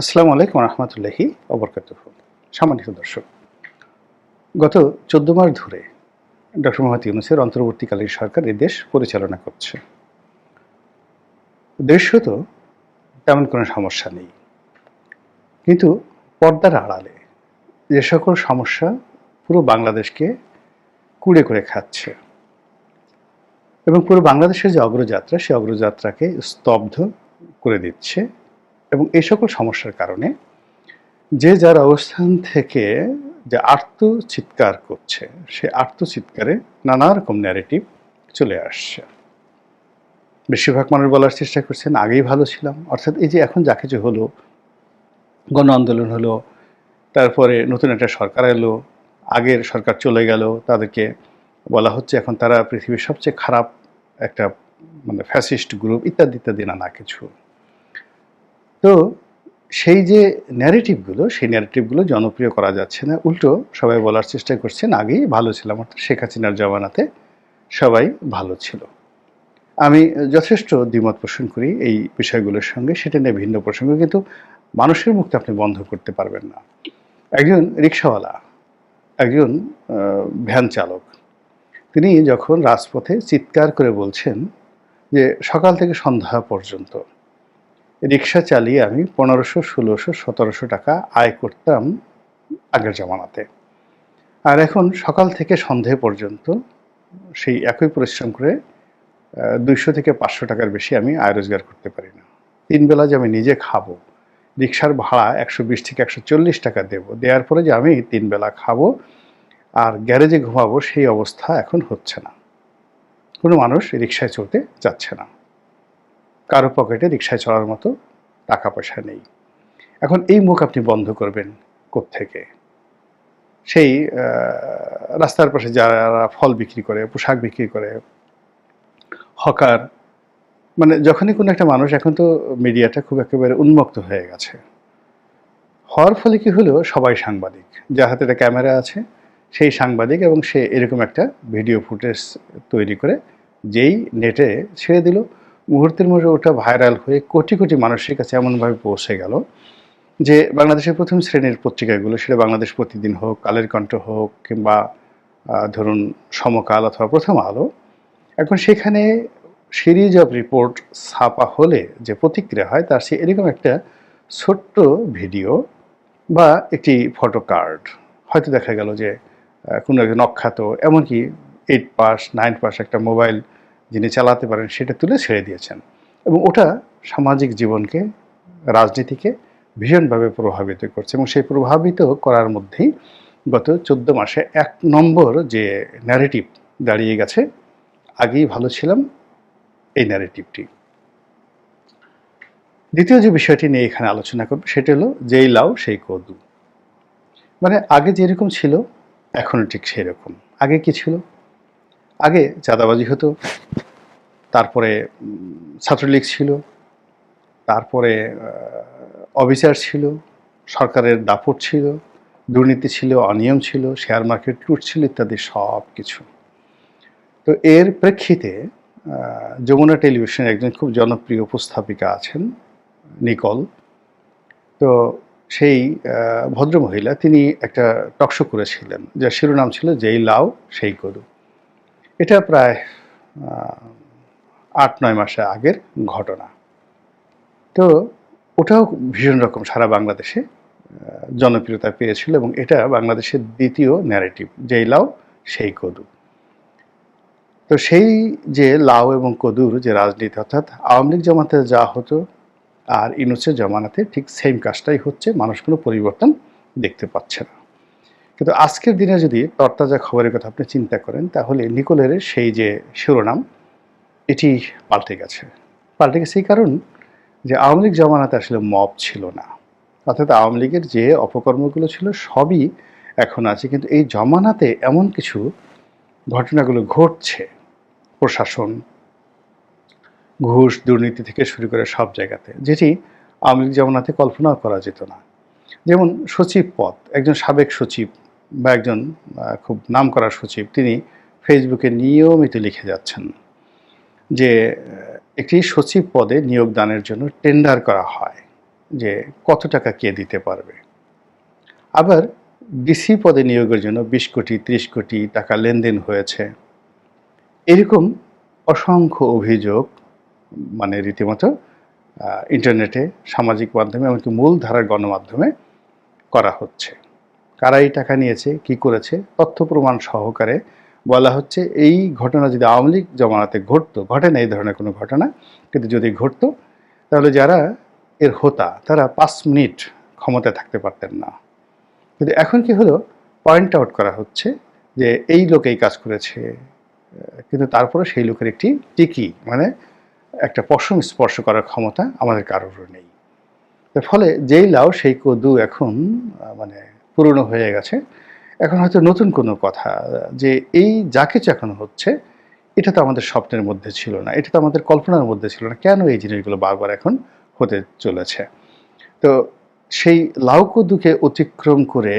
আসসালামু আলাইকুম রহমতুল্লাহি অবরকাত সম্মানিত দর্শক, গত চোদ্দ মাস ধরে ডক্টর মোহাম্মদ ইউনুসের অন্তর্বর্তীকালীন সরকার এই দেশ পরিচালনা করছে। দেশত তেমন কোনো সমস্যা নেই, কিন্তু পর্দার আড়ালে যে সকল সমস্যা পুরো বাংলাদেশকে কুড়ে করে খাচ্ছে এবং পুরো বাংলাদেশের যে অগ্রযাত্রা সেই অগ্রযাত্রাকে স্তব্ধ করে দিচ্ছে। এবং এই সকল সমস্যার কারণে যে যার অবস্থান থেকে যে আর্ত চিৎকার করছে, সে আর্ত চিৎকারে নানা রকম ন্যারেটিভ চলে আসছে। বেশিরভাগ মানুষ বলার চেষ্টা করছেন, আগেই ভালো ছিলাম। অর্থাৎ এই যে এখন যা কিছু হলো, গণ আন্দোলন হলো, তারপরে নতুন একটা সরকার এলো, আগের সরকার চলে গেল, তাদেরকে বলা হচ্ছে এখন তারা পৃথিবীর সবচেয়ে খারাপ একটা মানে ফ্যাসিস্ট গ্রুপ ইত্যাদি ইত্যাদি, নানা কিছু। তো সেই যে ন্যারেটিভগুলো সেই ন্যারেটিভগুলো জনপ্রিয় করা যাচ্ছে না, উল্টো সবাই বলার চেষ্টা করছেন, আগেই ভালো ছিলাম, অর্থাৎ শেখ হাসিনার জমানাতে সবাই ভালো ছিল। আমি যথেষ্ট দ্বিমত পোষণ করি এই বিষয়গুলোর সঙ্গে, সেটা নিয়ে ভিন্ন প্রসঙ্গ, কিন্তু মানুষের মুক্তি আপনি বন্ধ করতে পারবেন না। একজন রিক্সাওয়ালা, একজন ভ্যান চালক, তিনি যখন রাজপথে চিৎকার করে বলছেন যে সকাল থেকে সন্ধ্যা পর্যন্ত রিক্সা চালিয়ে আমি পনেরোশো, ষোলোশো, সতেরোশো টাকা আয় করতাম আগের জামানাতে। আর এখন সকাল থেকে সন্ধে পর্যন্ত সেই একই পরিশ্রম করে দুইশো থেকে পাঁচশো টাকার বেশি আমি আয় রোজগার করতে পারি না। তিন বেলা যে আমি নিজে খাব, রিক্সার ভাড়া একশো বিশ থেকে একশো চল্লিশ টাকা দেবো, দেওয়ার পরে যে আমি তিন বেলা খাব আর গ্যারেজে ঘুমাবো সেই অবস্থা এখন হচ্ছে না। কোনো মানুষ রিক্সায় চলতে যাচ্ছে না। কারও পকেটে রিক্সায় চলার মতো টাকা পয়সা নেই। এখন এই মুখ আপনি বন্ধ করবেন থেকে সেই রাস্তার পাশে যারা ফল বিক্রি করে, পোশাক বিক্রি করে, হকার মানে যখনই কোনো একটা মানুষ এখন তো মিডিয়াটা খুব একেবারে উন্মুক্ত হয়ে গেছে। হওয়ার ফলে কি হলো? সবাই সাংবাদিক। যার হাতে একটা ক্যামেরা আছে, সেই সাংবাদিক এবং সে এরকম একটা ভিডিও ফুটেজ তৈরি করে, যেই নেটে ছেড়ে দিল। মুহূর্তের মধ্যে ওটা ভাইরাল হয়ে কোটি কোটি মানুষের কাছে এমনভাবে পৌঁছে গেল যে বাংলাদেশের প্রথম শ্রেণির পত্রিকাগুলো, সেটা বাংলাদেশ প্রতিদিন হোক, কালের কণ্ঠ হোক কিংবা ধরুন সমকাল অথবা প্রথম আলো, এখন সেখানে সিরিজ অফ রিপোর্ট ছাপা হলে যে প্রতিক্রিয়া হয় তার সে এরকম একটা ছোট্ট ভিডিও বা একটি ফটো কার্ড। হয়তো দেখা গেল যে কোনো একজন অখ্যাত, এমনকি এইট পাস নাইন পাস একটা মোবাইল যিনি চালাতে পারেন, সেটা তুলে ছেড়ে দিয়েছেন। এবং ওটা সামাজিক জীবনকে, রাজনীতিকে ভীষণভাবে প্রভাবিত করছে। এবং সেই প্রভাবিত করার মধ্যেই গত চোদ্দ মাসে এক নম্বর যে ন্যারেটিভ দাঁড়িয়ে গেছে, আগেই ভালো ছিলাম, এই ন্যারেটিভটি দ্বিতীয় যে বিষয়টি নিয়ে এখানে আলোচনা করব, সেটা হলো যেই লাউ, সেই কদু। মানে আগে যেরকম ছিল এখনও ঠিক সেই রকম আগে কি ছিল? আগে চাঁদাবাজি হতো, তারপরে ছাত্রলীগ ছিল, তারপরে অফিসার ছিল, সরকারের দাপট ছিল, দুর্নীতি ছিল, অনিয়ম ছিল, শেয়ার মার্কেট লুট ছিল ইত্যাদি সব কিছু। তো এর প্রেক্ষিতে যমুনা টেলিভিশনের একজন খুব জনপ্রিয় উপস্থাপিকা আছেন, নিকল। তো সেই ভদ্রমহিলা, তিনি একটা টকশো করেছিলেন, যার শিরোনাম ছিল যেই লাও, সেই গরু। এটা প্রায় আট, নয় মাসে আগের ঘটনা। তো ওটাও ভীষণ রকম সারা বাংলাদেশে জনপ্রিয়তা পেয়েছিল এবং এটা বাংলাদেশের দ্বিতীয় ন্যারেটিভ যেই লাউ, সেই কদু। তো সেই যে লাউ এবং কদুর যে রাজনীতি, অর্থাৎ আওয়ামী লীগ জমাতে যা হতো আর ইনুসের জমানাতে ঠিক সেম কাজটাই হচ্ছে, মানুষ কোনো পরিবর্তন দেখতে পাচ্ছে না। কিন্তু আজকের দিনে যদি তরতাজা খবরের কথা আপনি চিন্তা করেন, তাহলে নিকোলের সেই যে শিরোনাম, এটি পাল্টে গেছে। পাল্টে গেছে এই কারণ যে আওয়ামী লীগ জমানাতে আসলে মব ছিল না। অর্থাৎ আওয়ামী লীগের যে অপকর্মগুলো ছিল, সবই এখন আছে। কিন্তু এই জমানাতে এমন কিছু ঘটনাগুলো ঘটছে, প্রশাসন, ঘুষ, দুর্নীতি থেকে শুরু করে সব জায়গাতে, যেটি আওয়ামী লীগ জমানাতে কল্পনাও করা যেত না। যেমন সচিব পদ, একজন সাবেক সচিব বা একজন খুব নাম করা সচিব, তিনি ফেসবুকে নিয়মিত লিখে যাচ্ছেন যে একটি সচিব পদে নিয়োগদানের জন্য টেন্ডার করা হয় যে, কত টাকা কে দিতে পারবে? আবার ডিসি পদে নিয়োগের জন্য বিশ কোটি, ত্রিশ কোটি টাকা লেনদেন হয়েছে। এরকম অসংখ্য অভিযোগ মানে রীতিমতো ইন্টারনেটে, সামাজিক মাধ্যমে, এমনকি মূল ধারার গণমাধ্যমে করা হচ্ছে। কারা এই টাকা নিয়েছে, কি করেছে? তথ্য প্রমাণ সহকারে বলা হচ্ছে, এই ঘটনা যদি আওয়ামী লীগ জমানাতে ঘটতো, ঘটে না এই ধরনের কোনো ঘটনা, কিন্তু যদি ঘটতো, তাহলে যারা এর হোতা, তারা পাঁচ মিনিট ক্ষমতায় থাকতে পারতেন না। কিন্তু এখন কি হলো? পয়েন্ট আউট করা হচ্ছে যে এই লোক এই কাজ করেছে, কিন্তু তারপরে সেই লোকের একটি টিকি মানে একটা পশম স্পর্শ করার ক্ষমতা আমাদের কারোর নেই। ফলে যেই লাও সেই কদু এখন মানে পুরনো হয়ে গেছে। এখন হয়তো নতুন কোনো কথা, যে এই যা কিছু এখন হচ্ছে, এটা তো আমাদের স্বপ্নের মধ্যে ছিল না, এটা তো আমাদের কল্পনার মধ্যে ছিল না, কেন এই জিনিসগুলো বারবার এখন হতে চলেছে? তো সেই লাউ কদুকে অতিক্রম করে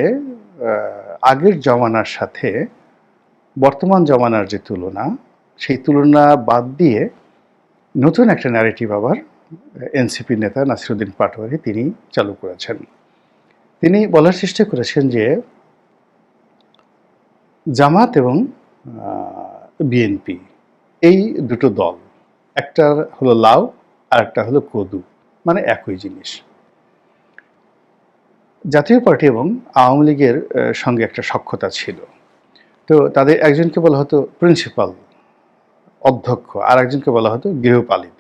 আগের জমানার সাথে বর্তমান জমানার যে তুলনা, সেই তুলনা বাদ দিয়ে নতুন একটা ন্যারেটিভ আবার এনসিপি নেতা নাসিরুদ্দিন পাটোয়ারি তিনি চালু করেছেন। তিনি বলার চেষ্টা করেছেন যে জামাত এবং বিএনপি এই দুটো দল একটা হলো লাউ আর একটা হলো কদু মানে একই জিনিস। জাতীয় পার্টি এবং আওয়ামী লীগের সঙ্গে একটা সক্ষতা ছিল। তো তাদের একজনকে বলা হতো প্রিন্সিপাল, অধ্যক্ষ আর একজনকে বলা হতো গৃহপালিত।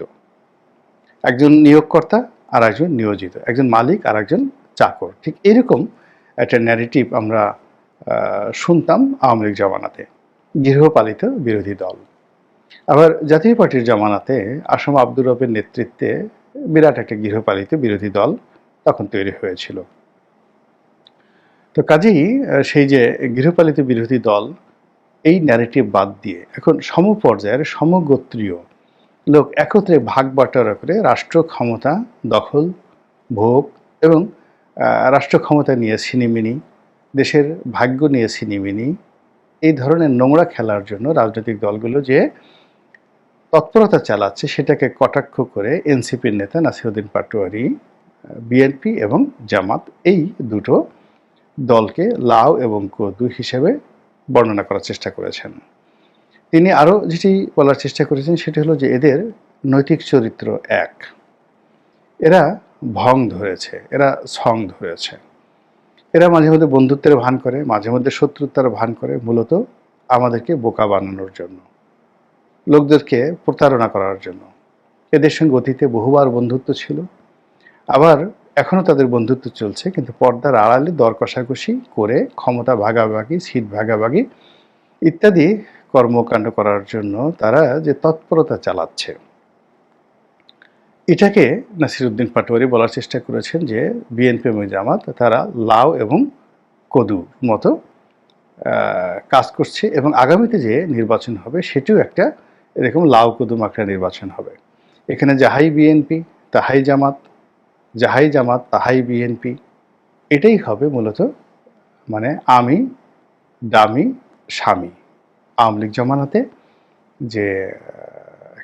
একজন নিয়োগকর্তা আর একজন নিয়োজিত। একজন মালিক আর একজন চাকর। ঠিক এরকম একটা ন্যারেটিভ আমরা শুনতাম আওয়ামী লীগ জামানাতে, গৃহপালিত বিরোধী দল। আবার জাতীয় পার্টির জামানাতে আসাম আব্দুর রবের নেতৃত্বে বিরাট একটা গৃহপালিত বিরোধী দল তখন তৈরি হয়েছিল। তো কাজেই সেই যে গৃহপালিত বিরোধী দল, এই ন্যারেটিভ বাদ দিয়ে এখন সমপর্যায়ের সমগোত্রীয় লোক একত্রে ভাগ বাটোয়ারা করে রাষ্ট্র ক্ষমতা দখল, ভোগ এবং রাষ্ট্র ক্ষমতা নিয়ে ছিনিমিনি, দেশের ভাগ্য নিয়ে ছিনিমিনি, এই ধরনের নোংরা খেলার জন্য রাজনৈতিক দলগুলো যে তৎপরতা চালাচ্ছে সেটাকে কটাক্ষ করে এনসিপির নেতা নাসিরুদ্দিন পাটোয়ারি, বিএনপি এবং জামাত এই দুটো দলকে লাউ এবং কদু হিসেবে বর্ণনা করার চেষ্টা করেছেন। তিনি আরও যেটি বলার চেষ্টা করেছেন সেটি হলো যে এদের নৈতিক চরিত্র এক। এরা ভং ধরেছে, এরা সং ধরেছে। এরা মাঝে মধ্যে বন্ধুত্বের ভান করে, মাঝে মধ্যে শত্রুতার ভান করে, মূলত আমাদেরকে বোকা বানানোর জন্য, লোকদেরকে প্রতারণা করার জন্য। এদের সঙ্গে অতীতে বহুবার বন্ধুত্ব ছিল, আবার এখনও তাদের বন্ধুত্ব চলছে, কিন্তু পর্দার আড়ালে দর কষাকষি করে, ক্ষমতা ভাগাভাগি, সিট ভাগাভাগি ইত্যাদি কর্মকাণ্ড করার জন্য তারা যে তৎপরতা চালাচ্ছে। এটাকে নাসিরুদ্দিন পাটোয়ারি বলার চেষ্টা করেছেন যে বিএনপি এবং জামাত, তারা লাউ এবং কদু মতো কাজ করছে এবং আগামীতে যে নির্বাচন হবে সেটিও একটা এরকম লাউ কদু মাকড়া নির্বাচন হবে। এখানে যাহাই বিএনপি, তাহাই জামাত, যাহাই জামাত, তাহাই বিএনপি, এটাই হবে মূলত মানে আমি, দামি, স্বামী। আওয়ামী লীগ জমানাতে যে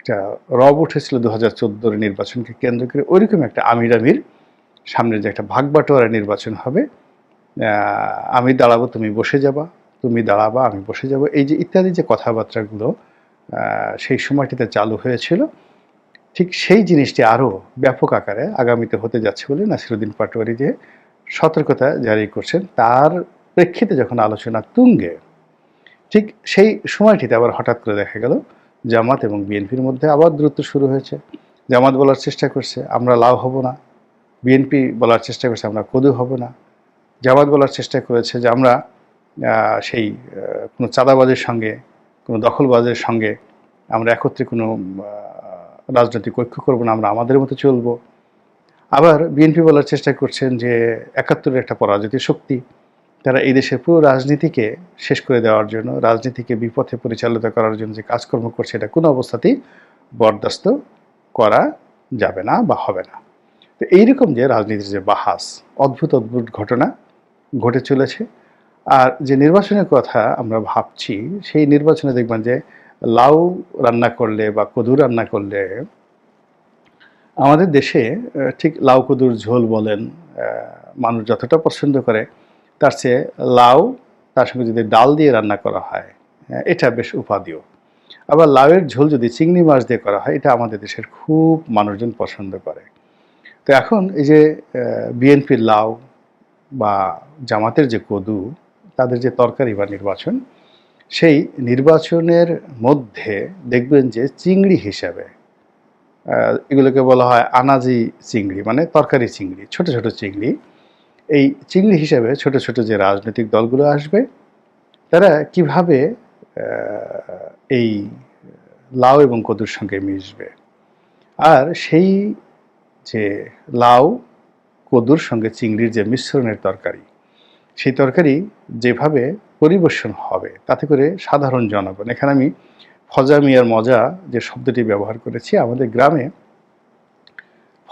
একটা রব উঠেছিল দু হাজার চোদ্দোর নির্বাচনকে কেন্দ্র করে, ওইরকম একটা আমির আমির সামনে যে একটা ভাগ বাটোয়ারা নির্বাচন হবে আমি দাঁড়াবো, তুমি বসে যাবা, তুমি দাঁড়াবা, আমি বসে যাব, এই যে ইত্যাদি যে কথাবার্তাগুলো সেই সময়টিতে চালু হয়েছিল, ঠিক সেই জিনিসটি আরও ব্যাপক আকারে আগামীতে হতে যাচ্ছে বলে নাসিরুদ্দিন পাটোয়ারি যে সতর্কতা জারি করছেন, তার প্রেক্ষিতে যখন আলোচনা তুঙ্গে, ঠিক সেই সময়টিতে আবার হঠাৎ করে দেখা গেল জামাত এবং বিএনপির মধ্যে আবার দূরত্ব শুরু হয়েছে। জামাত বলার চেষ্টা করছে, আমরা লাভ হব না। বিএনপি বলার চেষ্টা করছে, আমরা কদু হব না। জামাত বলার চেষ্টা করেছে যে আমরা সেই কোনো চাঁদাবাজের সঙ্গে, কোনো দখলবাজের সঙ্গে আমরা একত্রে কোনো রাজনৈতিক ঐক্য করব না, আমরা আমাদের মতো চলবো। আবার বিএনপি বলার চেষ্টা করছেন যে একাত্তরের একটা পরাজিত শক্তি তারা এই দেশের পুরো রাজনীতিকে শেষ করে দেওয়ার জন্য, রাজনীতিকে বিপথে পরিচালিত করার জন্য যে কাজকর্ম করছে, এটা কোনো অবস্থাতেই বরদাস্ত করা যাবে না বা হবে না। তো এইরকম যে রাজনীতির যে বাহাস, অদ্ভুত অদ্ভুত ঘটনা ঘটে চলেছে। আর যে নির্বাচনের কথা আমরা ভাবছি, সেই নির্বাচনে দেখবেন যে লাউ রান্না করলে বা কদু রান্না করলে আমাদের দেশে ঠিক লাউ কদুর ঝোল বলেন মানুষ যতটা পছন্দ করে তার চেয়ে লাউ তার সঙ্গে যদি ডাল দিয়ে রান্না করা হয় আহ, এটা বেশ উপাদীয়। আবার লাউয়ের ঝোল যদি চিংড়ি মাছ দিয়ে করা হয় এটা আমাদের দেশের খুব মানুষজন পছন্দ করে। তো এখন এই যে বিএনপির লাউ বা জামাতের যে কদু তাদের যে তরকারি বা নির্বাচন সেই নির্বাচনের মধ্যে দেখবেন যে চিংড়ি হিসাবে এগুলোকে বলা হয় আনাজি চিংড়ি মানে তরকারি চিংড়ি ছোট ছোট চিংড়ি। এই চিংড়ি হিসাবে ছোট ছোট যে রাজনৈতিক দলগুলো আসবে, তারা কীভাবে এই লাউ এবং কদুর সঙ্গে মিশবে? আর সেই যে লাউ কদুর সঙ্গে চিংড়ির যে মিশ্রণের তরকারি, সেই তরকারি যেভাবে পরিবেশন হবে, তাতে করে সাধারণ জনগণ, এখানে আমি ফজা মিয়ার মজা যে শব্দটি ব্যবহার করেছি, আমাদের গ্রামে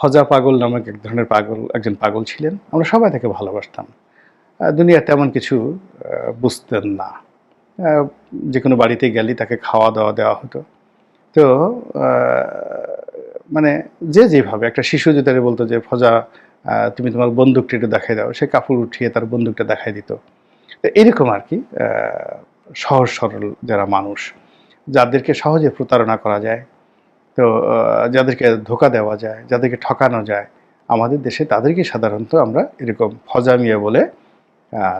ফজা পাগল নামক এক ধরনের পাগল, একজন পাগল ছিলেন। আমরা সবাই তাকে ভালোবাসতাম। দুনিয়া তেমন কিছু বুঝতেন না। যে কোনো বাড়িতে গেলেই তাকে খাওয়া দাওয়া দেওয়া হতো। তো মানে যে যেভাবে, একটা শিশু যদি বলতো যে, ফজা তুমি তোমার বন্দুকটা একটু দেখাই দাও। সে কাপড় উঠিয়ে তার বন্দুকটা দেখাই দিত। এরকম আর কি সহজ সরল যারা মানুষ, যাদেরকে সহজে প্রতারণা করা যায় তো যাদেরকে ধোকা দেওয়া যায়, যাদেরকে ঠকানো যায়, আমাদের দেশে তাদেরকে সাধারণত আমরা এরকম ফজামিয়া বলে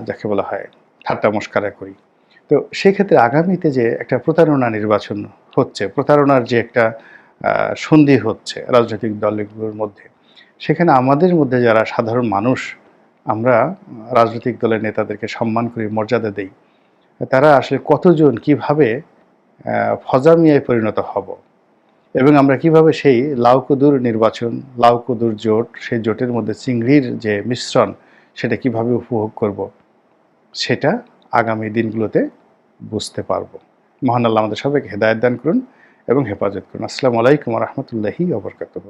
যাকে বলা হয় ঠাট্টা মস্কারা করি। তো সেক্ষেত্রে আগামীতে যে একটা প্রতারণা নির্বাচন হচ্ছে, প্রতারণার যে একটা সন্ধি হচ্ছে রাজনৈতিক দলগুলোর মধ্যে, সেখানে আমাদের মধ্যে যারা সাধারণ মানুষ, আমরা রাজনৈতিক দলের নেতাদেরকে সম্মান করি, মর্যাদা দেই, তারা আসলে কতজন, কীভাবে ফজামিয়ায় পরিণত হব? এবং আমরা কীভাবে সেই লাউকুদুর নির্বাচন লাউকুদুর জোট, সেই জোটের মধ্যে চিংড়ির যে মিশ্রণ, সেটা কীভাবে উপভোগ করব, সেটা আগামী দিনগুলোতে বুঝতে পারব। মহান আল্লাহ আমাদের সবাইকে হেদায়ত দান করুন এবং হেফাজত করুন। আসসালামু আলাইকুম রহমতুল্লাহি ওবরকাতুহ